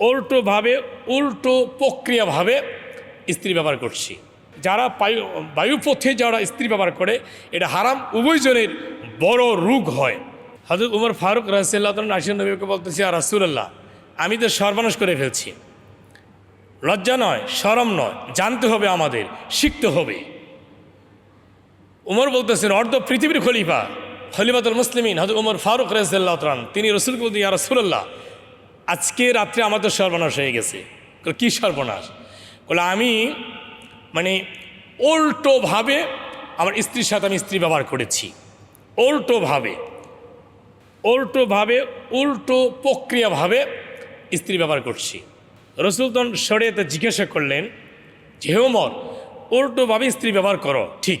উল্টোভাবে উল্টো প্রক্রিয়াভাবে স্ত্রী ব্যবহার করছি। যারা বায়ু, বায়ুপথে যারা স্ত্রী ব্যবহার করে, এটা হারাম উভয়জনের বড় রোগ হয়। হজরত উমর ফারুক রাসিল্লাহ নাসির নবীকে বলতেছি আর রাসুলাল্লাহ, আমি তো সর্বনাশ করে ফেলছি। লজ্জা নয় সরম নয়, জানতে হবে আমাদের, শিখতে হবে। উমর বলতেছেন, অর্ধ পৃথিবীর খলিফা, খলিফাতুল মুসলিমিন হজরত উমর ফারুক তালান তিনি রসুলকে বলতে ইয়া রসুল্লাহ আজকে রাত্রে আমার তো সর্বনাশ হয়ে গেছে। কী সর্বনাশ? বলে আমি মানে উল্টোভাবে আমার স্ত্রীর সাথে আমি স্ত্রী ব্যবহার করেছি। উল্টোভাবে উল্টোভাবে, উল্টো প্রক্রিয়াভাবে স্ত্রী ব্যবহার করছি। রসুল তখন সরেতে জিজ্ঞাসা করলেন যে হে ওমর, উল্টোভাবে স্ত্রী ব্যবহার করো, ঠিক,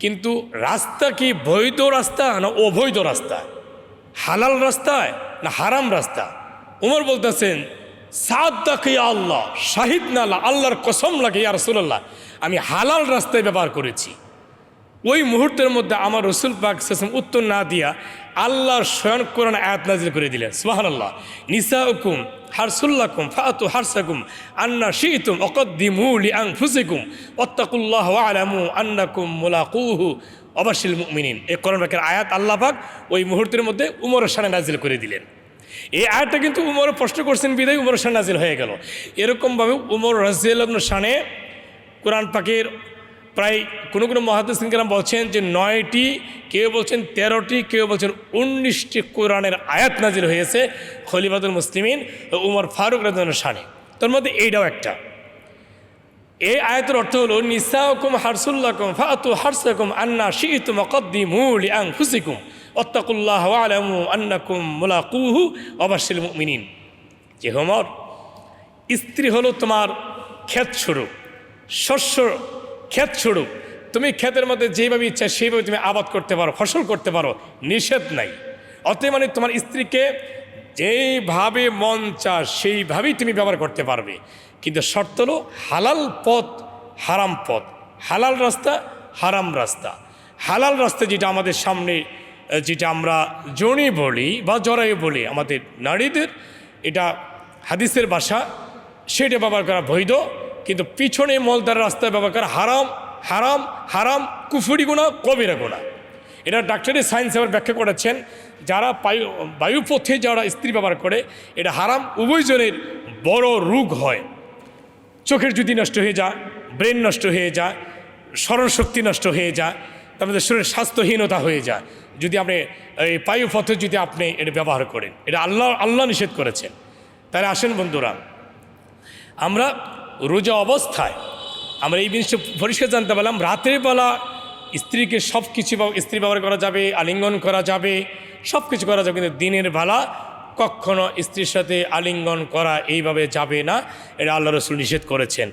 কিন্তু রাস্তা কি বৈধ রাস্তা না অবৈধ রাস্তা? হালাল রাস্তায় না হারাম রাস্তা? উমর বলতেছেন সাদ তাকে আল্লাহ শাহিদ না আল্লাহ, আল্লাহর কসম লাগে ইয়া রসুল্লাহ আমি হালাল রাস্তায় ব্যবহার করেছি। ওই মুহূর্তের মধ্যে আমার রসুল পাক সাসম উত্তর না দিয়া আল্লাহর স্বয়ং কোরআন আয়াত নাজিল করে দিলেন। সুবাহান আল্লাহ নিসা হুকুম হারসুল্লাকুম ফাতু হারসাকুম আন্না শিতুম অকদ্দিমু লি আং ফুসিকুম অত্তাকুল্লাহ আলামু আন্নাকুম মুলাকুহু অবাসিল মুমিনিন। এই কোরআন পাকের আয়াত আল্লাহ পাক ওই মুহূর্তের মধ্যে উমরের সানে নাজিল করে দিলেন। এই আয়াতটা কিন্তু উমর প্রশ্ন করছেন, বিদায় উমরের সানে নাজিল হয়ে গেল। এরকমভাবে উমর রাজিয়াল সানে কোরআন পাকের প্রায় কোনো কোনো মহাদিস কালাম বলছেন যে নয়টি, কেউ বলছেন তেরোটি, কেউ বলছেন উনিশটি কোরআনের আয়াত নাজির হয়েছে খলিফাতুল মুসলিমিন উমর ফারুক রাজনের শানে। তার মধ্যে এইটাও একটা। এই আয়াতের অর্থ হলো, নিসাউকুম হারসুল্লাকুম ফাতু হারসাকুম আন্না শিইতুম অকদ্দিমু লিআং ফুসিকুম অত্তাকুল্লাহ আলামু আন্নাকুম মুলাকুহু অবাসিল মুমিনিন। যে হোমর স্ত্রী হলো তোমার ক্ষেত স্বরূপ শস্য ক্ষেত স্বরূপ তুমি ক্ষেতের মধ্যে যেভাবে ইচ্ছা সেইভাবে তুমি আবাদ করতে পারো, ফসল করতে পারো, নিষেধ নাই। অতএব মানে তোমার স্ত্রীকে যেইভাবে মন চা সেইভাবেই তুমি ব্যবহার করতে পারবে। কিন্তু শর্ত হলো হালাল পথ হারাম পথ। হালাল রাস্তা হারাম রাস্তা। হালাল রাস্তা যেটা আমাদের সামনে যেটা আমরা জনি বলি বা জরায়ু বলি আমাদের নারীদের, এটা হাদিসের বাসা সেটা ব্যবহার করা বৈধ, কিন্তু পিছনে মলদার রাস্তায় ব্যবহার করা হারাম হারাম হারাম, কুফুরি গোনা কবিরা গুণা। এটা ডাক্তারি সায়েন্স আবার ব্যাখ্যা করেছেন, যারা বায়ু, বায়ুপথে যারা স্ত্রী ব্যবহার করে, এটা হারাম উভয়জনের বড় রোগ হয়। চোখের যদি নষ্ট হয়ে যায় ব্রেন নষ্ট হয়ে যায়, স্মরণশক্তি নষ্ট হয়ে যায়, তারপরে শরীরের স্বাস্থ্যহীনতা হয়ে যায়। যদি আপনি, এই পায়ু পথে যদি আপনি এটা ব্যবহার করেন, এটা আল্লাহ আল্লাহ নিষেধ করেছেন। তাহলে আসেন বন্ধুরা, আমরা রোজা অবস্থায়, আমরা এই জিনিসটা পরিষ্কার জানতে পারলাম রাতের বেলা স্ত্রীকে সব কিছু স্ত্রী ব্যবহার করা যাবে, আলিঙ্গন করা যাবে সব কিছু করা যাবে, কিন্তু দিনের বেলা কখনো স্ত্রীর সাথে আলিঙ্গন করা এইভাবে যাবে না, এটা আল্লাহ রসুল নিষেধ করেছেন।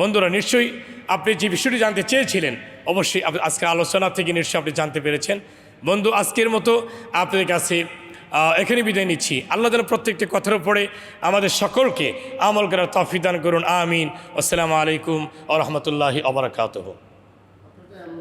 বন্ধুরা, নিশ্চয়ই আপনি যে বিষয়টি জানতে চেয়েছিলেন, অবশ্যই আজকে আলোচনা থেকে নিশ্চয়ই আপনি জানতে পেরেছেন। বন্ধু, আজকের মতো আপনাদের কাছে এখানে বিদায় নিচ্ছি। আল্লাহ যেন প্রত্যেকটি কথার উপরে আমাদের সকলকে আমল করার তফিদান করুন। আমিন। আসসালামু আলাইকুম আ রহমতুল্লাহি আবরাকাতহ